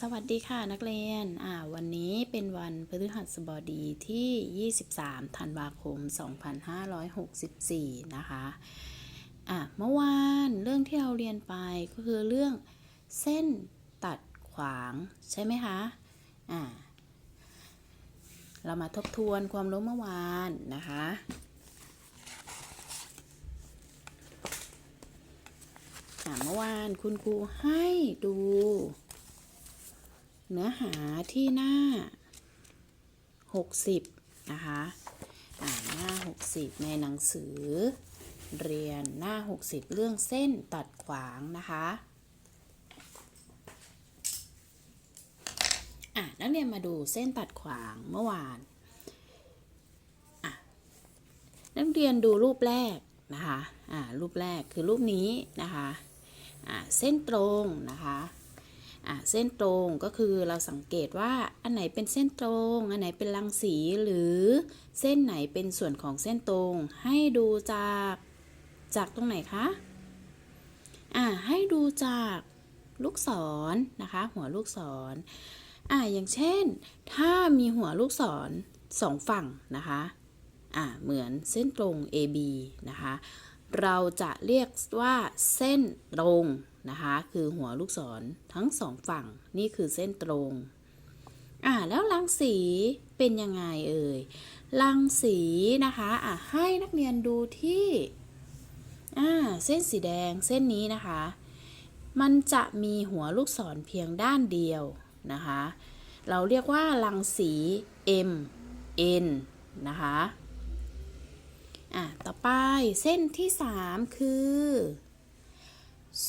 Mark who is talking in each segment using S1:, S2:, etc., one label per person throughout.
S1: สวัสดีค่ะนักเรียน อ่า วันนี้เป็นวันพฤหัสบดีที่ 23 ธันวาคม 2564 นะคะ อะเมื่อวานเรื่องที่เราเรียนไปก็คือเรื่องเส้นตัดขวางใช่ไหมคะ อ่า เรามาทบทวนความรู้เมื่อวานนะคะอ่าเมื่อวานคุณครูให้ดู เนื้อหาที่หน้า 60 นะคะอ่าหน้า 60 ในหนังสือ เรียนหน้า 60 เรื่องเส้นตัดขวางนะคะอะนักเรียนมาดูเส้นตัดขวางเมื่อวานอะนักเรียนดูรูปแรกนะคะอ่ารูปแรกคือรูปนี้นะคะอ่าเส้นตรงนะคะ อะเส้นตรงก็คือเราสังเกตว่าอันไหนเป็นเส้นตรง อันไหนเป็นรังสีหรือเส้นไหนเป็นส่วนของเส้นตรง ให้ดูจากจากตรงไหนคะอะให้ดูจากลูกศรนะคะ หัวลูกศรอะอย่างเช่น ถ้ามีหัวลูกศรสองฝั่งนะคะอะเหมือนเส้นตรง AB นะคะ เราจะเรียกว่าเส้นตรง นะคะ คือหัวลูกศรทั้งสองฝั่งนี่คือเส้นตรงอ่าแล้วรังสีเป็นยังไงเอ่ยรังสีนะคะอะให้นักเรียนดูที่อ่าเส้นสีแดงเส้นนี้นะคะ มันจะมีหัวลูกศรเพียงด้านเดียวนะคะ เราเรียกว่ารังสี M N นะคะอะต่อไปเส้นที่ 3 คือ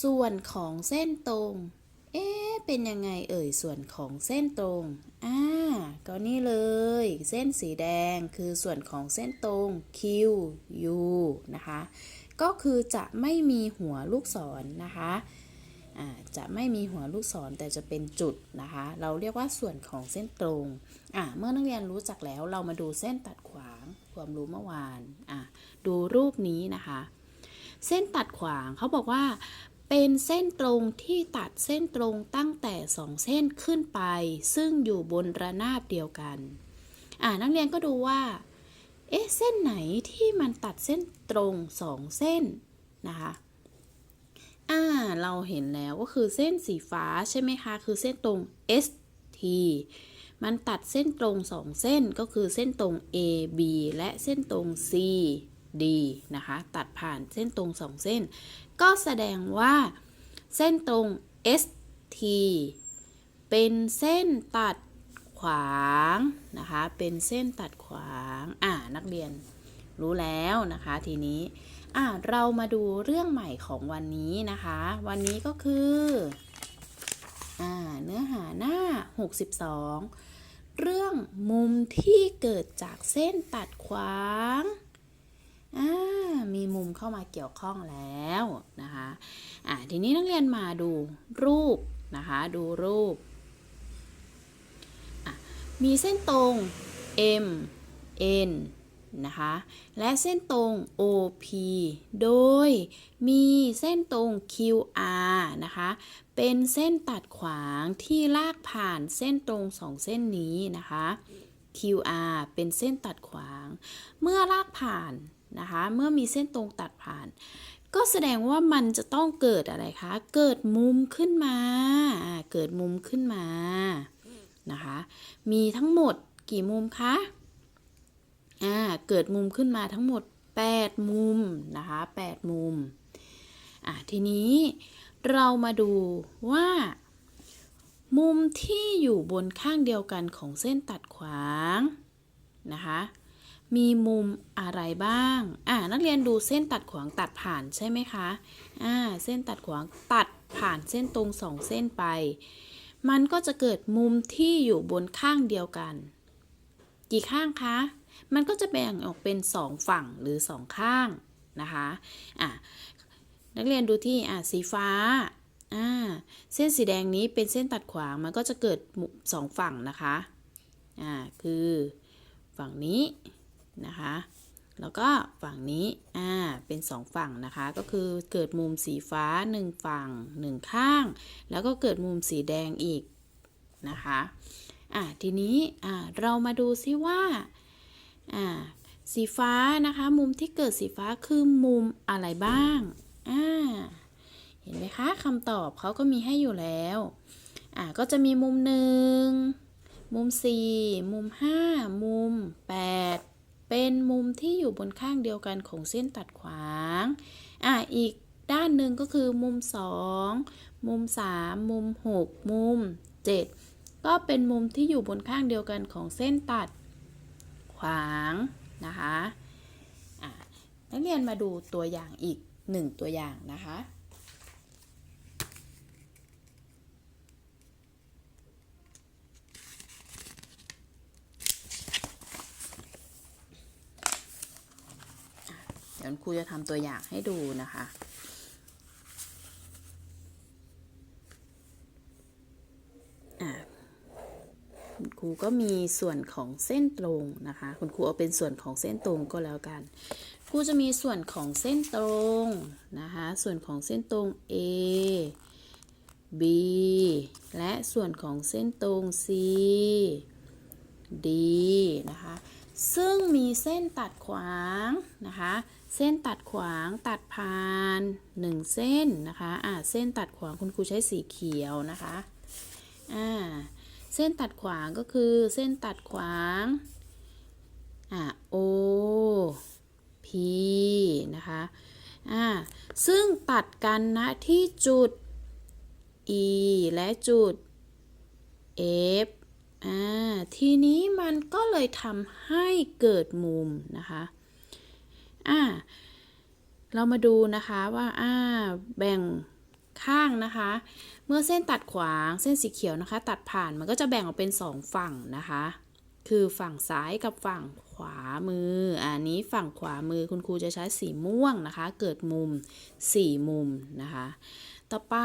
S1: ส่วนของเส้นตรง เอ๊ะ เป็นยังไงเอ่ย ส่วนของเส้นตรง อ่า ก็นี่เลย เส้นสีแดงคือส่วนของเส้นตรง Q U นะคะ ก็คือจะไม่มีหัวลูกศรนนะคะอ่าจะไม่มีหัวลูกศรแต่จะเป็นจุดนะคะ เราเรียกว่าส่วนของเส้นตรงอ่าเมื่อนักเรียนรู้จักแล้วเรามาดูเส้นตัดขวางความรู้เมื่อวานอ่าดูรูปนี้นะคะ เส้นตัดขวางเขาบอกว่า เป็นเส้นตรงที่ตัดเส้นตรงตั้งแต่สองเส้นขึ้นไป ซึ่งอยู่บนระนาบเดียวกัน อ่านักเรียนก็ดูว่า เอ๊ะ เส้นไหนที่มันตัดเส้นตรงสองเส้นนะคะอ่าเราเห็นแล้วก็คือเส้นสีฟ้าใช่ไหมคะ คือเส้นตรง ST มันตัดเส้นตรงสองเส้นก็คือเส้นตรง AB และเส้นตรง C D นะคะ ตัดผ่านเส้นตรงสองเส้น ก็แสดงว่า เส้นตรง ST เป็นเส้นตัดขวางนะคะ เป็นเส้นตัดขวาง อ่า นักเรียนรู้แล้วนะคะ ทีนี้ อ่า เรามาดูเรื่องใหม่ของวันนี้นะคะ วันนี้ก็คือ อ่า เนื้อหาหน้า 62 เรื่องมุมที่เกิดจากเส้นตัดขวาง มีมุมเข้ามาเกี่ยวข้องแล้วนะคะอ่าทีนี้นักเรียนมาดูรูปนะคะ ดูรูป มีเส้นตรง M N นะคะ และเส้นตรง OP โดยมีเส้นตรง QR นะคะ เป็นเส้นตัดขวางที่ลากผ่านเส้นตรงสองเส้นนี้นะคะ QR เป็นเส้นตัดขวาง เมื่อลากผ่าน นะคะ เมื่อมีเส้นตรงตัดผ่าน ก็แสดงว่ามันจะต้องเกิดอะไรคะ เกิดมุมขึ้นมา เกิดมุมขึ้นมา นะคะ มีทั้งหมดกี่มุมคะ อ่า เกิดมุมขึ้นมาทั้งหมด 8 มุมนะคะ 8 มุม อ่าทีนี้เรามาดูว่า มุมที่อยู่บนข้างเดียวกันของเส้นตัดขวางนะคะ มีมุมอะไรบ้าง อ่า นักเรียนดูเส้นตัดขวางตัดผ่านใช่ไหมคะ อ่า เส้นตัดขวางตัดผ่านเส้นตรงสองเส้นไป มันก็จะเกิดมุมที่อยู่บนข้างเดียวกัน กี่ข้างคะ มันก็จะแบ่งออกเป็นสองฝั่งหรือสองข้างนะคะ อะนักเรียนดูที่ อะสีฟ้า อ่า เส้นสีแดงนี้เป็นเส้นตัดขวาง มันก็จะเกิดสองฝั่งนะคะ อ่า คือฝั่งนี้ นะคะ แล้วก็ฝั่งนี้ อ่า เป็นสองฝั่งนะคะ ก็คือเกิดมุมสีฟ้าหนึ่งฝั่งหนึ่งข้าง แล้วก็เกิดมุมสีแดงอีกนะคะ อะทีนี้ อะเรามาดูซิว่า อะสีฟ้านะคะ มุมที่เกิดสีฟ้าคือมุมอะไรบ้าง อ่า เห็นไหมคะคำตอบเขาก็มีให้อยู่แล้ว อะก็จะมีมุมหนึ่งมุม 4 มุม 5 มุม 8 เป็นมุมที่อยู่บนข้างเดียวกันของเส้นตัดขวางอะอีกด้านหนึ่งก็คือมุม 2 มุม 3 มุม 6 มุม 7 ก็เป็นมุมที่อยู่บนข้างเดียวกันของเส้นตัดขวางนะคะอะนักเรียนมาดูตัวอย่างอีกหนึ่งตัวอย่างนะคะ ดี๋ยวครูจะทำตัวอย่างให้ดูนะคะอะคุณครูก็มีส่วนของเส้นตรงนะคะ คุณครูเอาเป็นส่วนของเส้นตรงก็แล้วกัน ครูจะมีส่วนของเส้นตรงนะคะ ส่วนของเส้นตรง A B และส่วนของเส้นตรง C D นะคะ ซึ่งมีเส้นตัดขวางนะคะเส้นตัดขวางตัดผ่าน 1 เส้นนะคะอ่าเส้นตัดขวางคุณครูใช้สีเขียวนะคะอ่าเส้นตัดขวางก็คือเส้นตัดขวางอ่า O P นะคะอ่าซึ่งตัดกันนะที่จุด E และจุด F อ่าทีนี้มันก็เลยทำให้เกิดมุมนะคะ อ่า เรามาดูนะคะว่าอ่าแบ่งข้างนะคะ เมื่อเส้นตัดขวางเส้นสีเขียวนะคะ ตัดผ่านมันก็จะแบ่งออกเป็นสองฝั่งนะคะ คือฝั่งซ้ายกับฝั่งขวามือ อันนี้ฝั่งขวามือคุณครูจะใช้สีม่วงนะคะ เกิดมุมสี่มุมนะคะ ต่อไป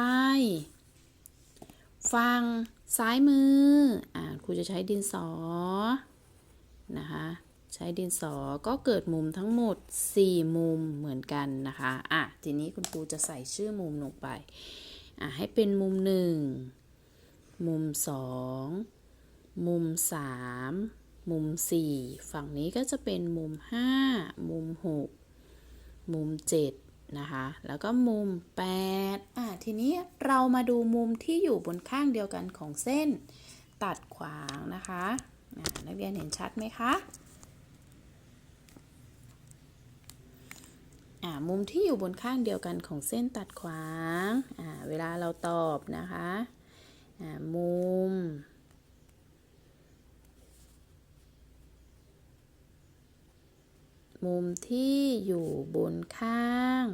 S1: ฝั่งซ้ายมือ อ่าครูจะใช้ดินสอนะคะ ใช้ดินสอก็เกิดมุมทั้งหมด 4 มุมเหมือนกันนะคะ อะ ทีนี้คุณครูจะใส่ชื่อมุมลงไป อะ ให้เป็นมุม 1 มุม 2 มุม 3 มุม 4 ฝั่งนี้ก็จะเป็นมุม 5 มุม 6 มุม 7 นะคะ แล้วก็มุม 8 อะ ทีนี้เรามาดูมุมที่อยู่บนข้างเดียวกันของเส้นตัดขวางนะคะะนักเรียนเห็นชัดไหมคะ อ่า มุมที่อยู่บนข้างเดียวกันของเส้นตัดขวางเวลาเราตอบนะคะมุม มุมที่อยู่บนข้าง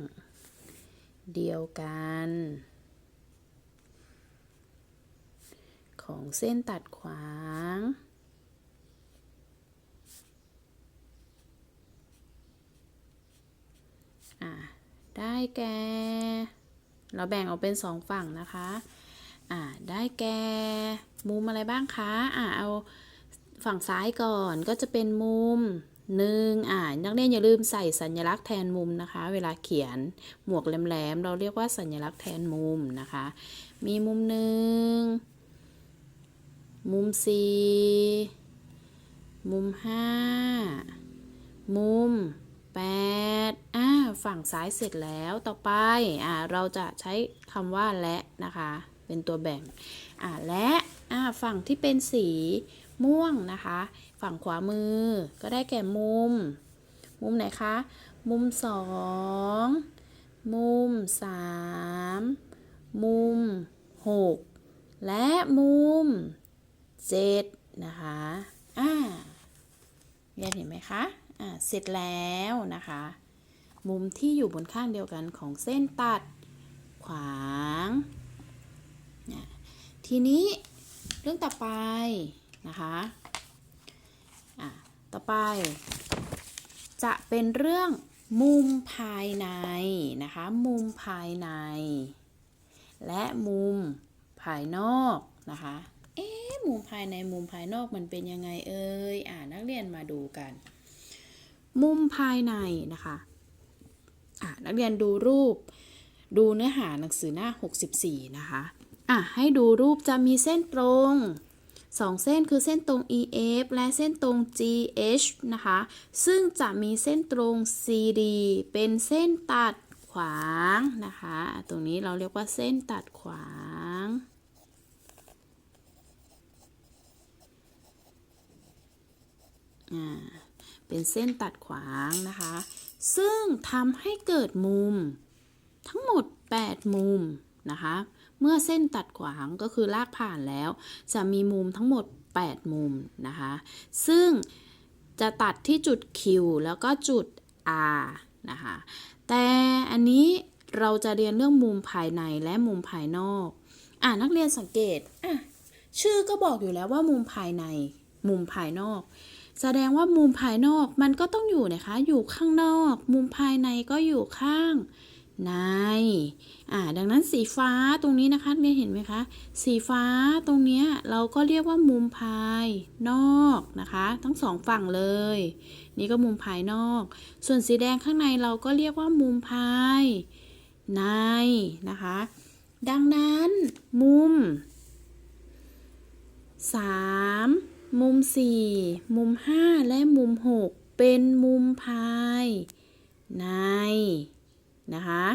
S1: เดียวกัน ของเส้นตัดขวาง อะได้แก่ เราแบ่งออกเป็นสองฝั่งนะคะอ่าได้แก่มุมอะไรบ้างคะอ่าเอาฝั่งซ้ายก่อนก็จะเป็นมุมหนึ่งอ่านักเรียนอย่าลืมใส่สัญลักษณ์แทนมุมนะคะ เวลาเขียนหมวกแหลมๆเราเรียกว่าสัญลักษณ์แทนมุมนะคะ มีมุมหนึ่งมุมสี่มุมห้ามุม แปดอ่าฝั่งซ้ายเสร็จแล้วต่อไปอ่าเราจะใช้คำว่าและนะคะ เป็นตัวแบ่งอ่าและอ่าฝั่งที่เป็นสีม่วงนะคะ ฝั่งขวามือก็ได้แก่มุม มุมไหนคะ มุมสองมุมสามมุมหกและมุมเจ็ดนะคะ อ่าเรียนเห็นไหมคะ อ่าเสร็จแล้วนะคะ มุมที่อยู่บนข้างเดียวกันของเส้นตัดขวางนะทีนี้เรื่องต่อไปนะคะอะต่อไป จะเป็นเรื่องมุมภายในนะคะ มุมภายใน และมุมภายนอกนะคะ เอ๊ะ มุมภายในมุมภายนอกมันเป็นยังไงเอ่ย อ่านักเรียนมาดูกัน มุมภายในนะคะะนักเรียนดูรูป ดูเนื้อหาหนังสือหน้า 64 นะคะอะให้ดูรูปจะมีเส้นตรงสองเส้นคือเส้นตรง EF และเส้นตรง GH นะคะ ซึ่งจะมีเส้นตรง CD เป็นเส้นตัดขวางนะคะ ตรงนี้เราเรียกว่าเส้นตัดขวาง อ่า เป็นเส้นตัดขวางนะคะ ซึ่งทำให้เกิดมุมทั้งหมด 8 มุมนะคะ เมื่อเส้นตัดขวางก็คือลากผ่านแล้ว จะมีมุมทั้งหมด 8 มุมนะคะ ซึ่งจะตัดที่จุด Q แล้วก็จุด R นะคะ แต่อันนี้เราจะเรียนเรื่องมุมภายในและมุมภายนอก อ่านักเรียนสังเกต อะ ชื่อก็บอกอยู่แล้วว่ามุมภายใน มุมภายนอก แสดงว่ามุมภายนอกมันก็ต้องอยู่นะคะ อยู่ข้างนอก มุมภายในก็อยู่ข้างใน อ่า ดังนั้นสีฟ้าตรงนี้นะคะเนี่ยเห็นไหมคะ สีฟ้าตรงเนี้ยเราก็เรียกว่ามุมภายนอกนะคะ ทั้งสองฝั่งเลย นี่ก็มุมภายนอก ส่วนสีแดงข้างในเราก็เรียกว่ามุมภายในนะคะ ดังนั้นมุม 3 มุม 4 มุม 5 และมุม 6 เป็นมุมพายใน นะคะ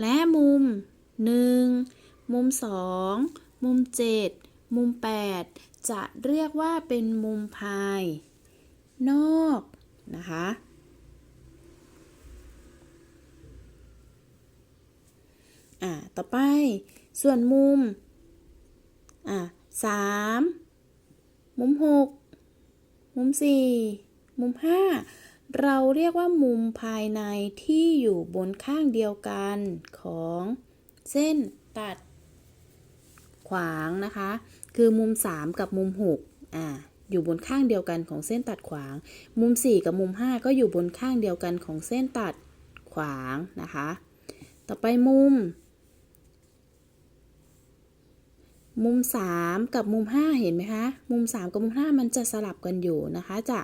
S1: และมุม 1 มุม 2 มุม 7 มุม 8 จะเรียกว่าเป็นมุมพาย นอก นะคะอ่าต่อไป ส่วนมุมอะสาม มุมหกมุมสี่มุมห้าเราเรียกว่ามุมภายในที่อยู่บนข้างเดียวกันของเส้นตัดขวางนะคะ คือมุม 3 กับมุม6อ่าอยู่บนข้างเดียวกันของเส้นตัดขวาง มุม 4 กับมุม 5 ก็อยู่บนข้างเดียวกันของเส้นตัดขวางนะคะ ต่อไปมุม มุม 3 กับมุม 5 เห็นไหมคะ มุม 3 กับมุม 5 มันจะสลับกันอยู่นะคะ จะ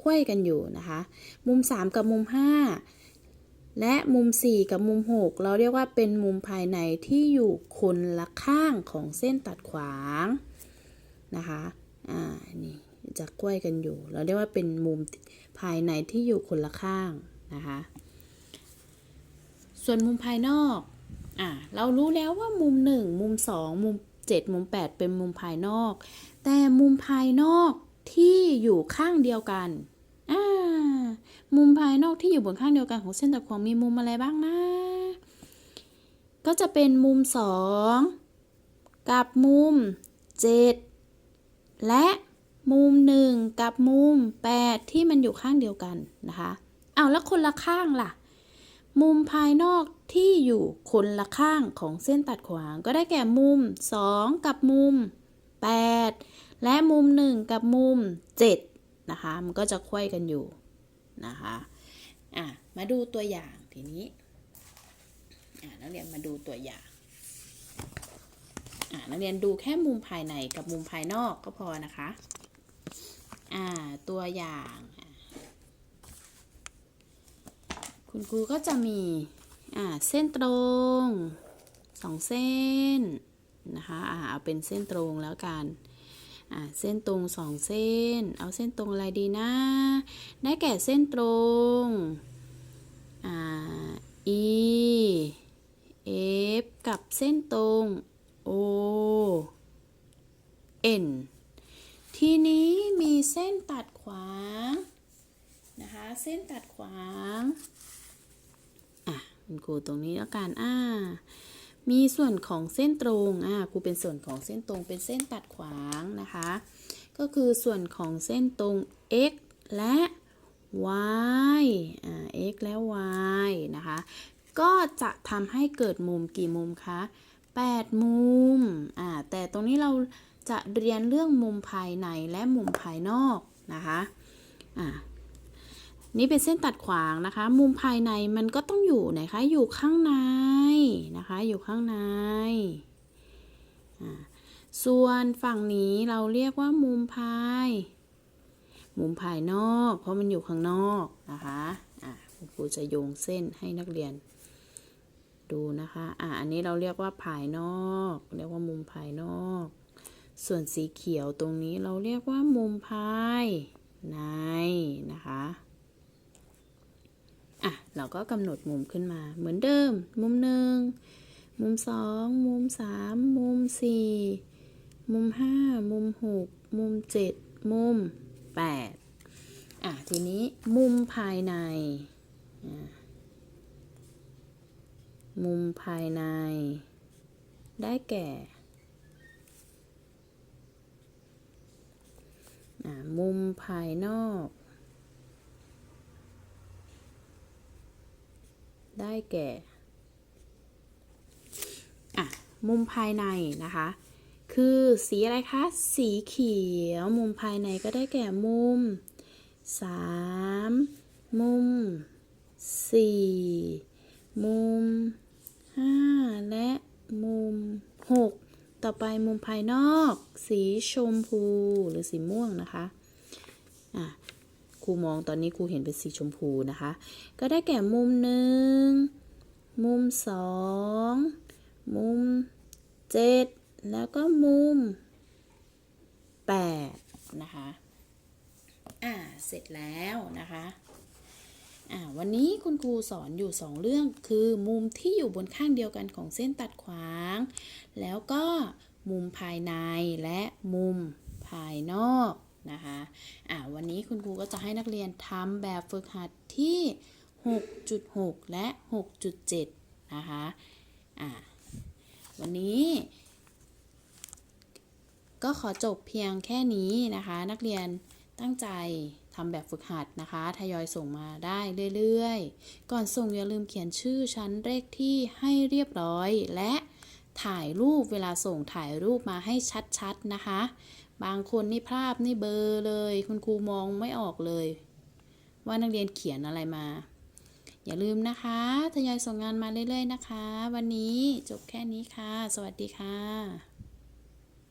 S1: ควยกันอยู่นะคะ มุม 3 กับมุม 5 และมุม 4 กับมุม 6 เราเรียกว่าเป็นมุมภายในที่อยู่คนละข้างของเส้นตัดขวางนะคะ อ่า นี่จะควยกันอยู่ เราเรียกว่าเป็นมุมภายในที่อยู่คนละข้างนะคะ ส่วนมุมภายนอก อ่า เรารู้แล้วว่ามุม 1 มุม 2 มุม 7 มุม 8 เป็นมุมภายนอก แต่มุมภายนอกที่อยู่ข้างเดียวกัน มุมภายนอกที่อยู่บนข้างเดียวกันของเส้นตัดขวงมีมุมอะไรบ้างนะ ก็จะเป็นมุม 2 กับมุม 7 และมุม 1 กับมุม 8 ที่มันอยู่ข้างเดียวกันนะคะ เอาแล้วคนละข้างล่ะ มุมภายนอก ที่อยู่คนละข้างของเส้นตัดขวางก็ได้แก่มุม 2 กับมุม 8 และมุม 1 กับมุม 7 นะคะ มันก็จะควยกันอยู่นะคะอะมาดูตัวอย่างทีนี้อะนักเรียนมาดูตัวอย่างอะนักเรียนดูแค่มุมภายในกับมุมภายนอกก็พอนะคะอ่าตัวอย่าง คุณครูก็จะมี อ่าเส้นตรงสองเส้นนะคะอ่าเอาเป็นเส้นตรงแล้วกันอ่าเส้นตรงสองเส้น เอาเส้นตรงอะไรดีนะ ได้แก่เส้นตรงอ่า E F กับเส้นตรง O N ทีนี้มีเส้นตัดขวางนะคะเส้นตัดขวาง คุณครูตรงนี้แล้วกันอ่ามีส่วนของเส้นตรงอ่าครูเป็นส่วนของเส้นตรงเป็นเส้นตัดขวางนะคะ ก็คือส่วนของเส้นตรง x และ y อ่า x และ y นะคะ ก็จะทำให้เกิดมุมกี่มุมคะ 8 มุมอ่าแต่ตรงนี้เราจะเรียนเรื่องมุมภายในและมุมภายนอกนะคะอ่า นี่เป็นเส้นตัดขวางนะคะ มุมภายในมันก็ต้องอยู่ไหนคะ อยู่ข้างในนะคะ อยู่ข้างใน ส่วนฝั่งนี้เราเรียกว่ามุมภาย มุมภายนอก เพราะมันอยู่ข้างนอกนะคะอ่าคุณครูจะโยงเส้นให้นักเรียน ดูนะคะ อ่าอันนี้เราเรียกว่าภายนอก เรียกว่ามุมภายนอก ส่วนสีเขียวตรงนี้เราเรียกว่ามุมพายในนะคะ เราก็กำหนดมุมขึ้นมา เหมือนเดิม มุมหนึ่งมุมสองมุมสามมุมสี่มุมห้ามุมหกมุมเจ็ดมุมแปดอะทีนี้มุมภายใน มุมภายใน ได้แก่อะมุมภายนอก ได้แก่อะมุมภายในนะคะ คือสีอะไรคะ สีเขียว มุมภายในก็ได้แก่มุมสามมุมสี่มุมห้าและมุมหกต่อไปมุมภายนอก สีชมพูหรือสีม่วงนะคะอะ ครูมองตอนนี้ครูเห็นเป็นสีชมพูนะคะ ก็ได้แก่มุมหนึ่งมุมสองมุมเจ็ดแล้วก็มุมแปดนะคะอ่าเสร็จแล้วนะคะอ่าวันนี้คุณครูสอนอยู่สองเรื่องคือมุมที่อยู่บนข้างเดียวกันของเส้นตัดขวาง แล้วก็มุมภายในและมุมภายนอก นะคะอ่าวันนี้คุณครูก็จะให้นักเรียนทำแบบฝึกหัดที่ 6.6 และ 6.7 นะคะอ่าวันนี้ก็ขอจบเพียงแค่นี้นะคะ นักเรียนตั้งใจทำแบบฝึกหัดนะคะทยอยส่งมาได้เรื่อยๆ ก่อนส่งอย่าลืมเขียนชื่อชั้นเลขที่ให้เรียบร้อย และถ่ายรูปเวลาส่งถ่ายรูปมาให้ชัดๆนะคะ บางคนนี่ภาพนี่เบอร์เลย คุณครูมองไม่ออกเลย ว่านักเรียนเขียนอะไรมา อย่าลืมนะคะทยอยส่งงานมาเรื่อยๆนะคะ วันนี้จบแค่นี้ค่ะ สวัสดีค่ะ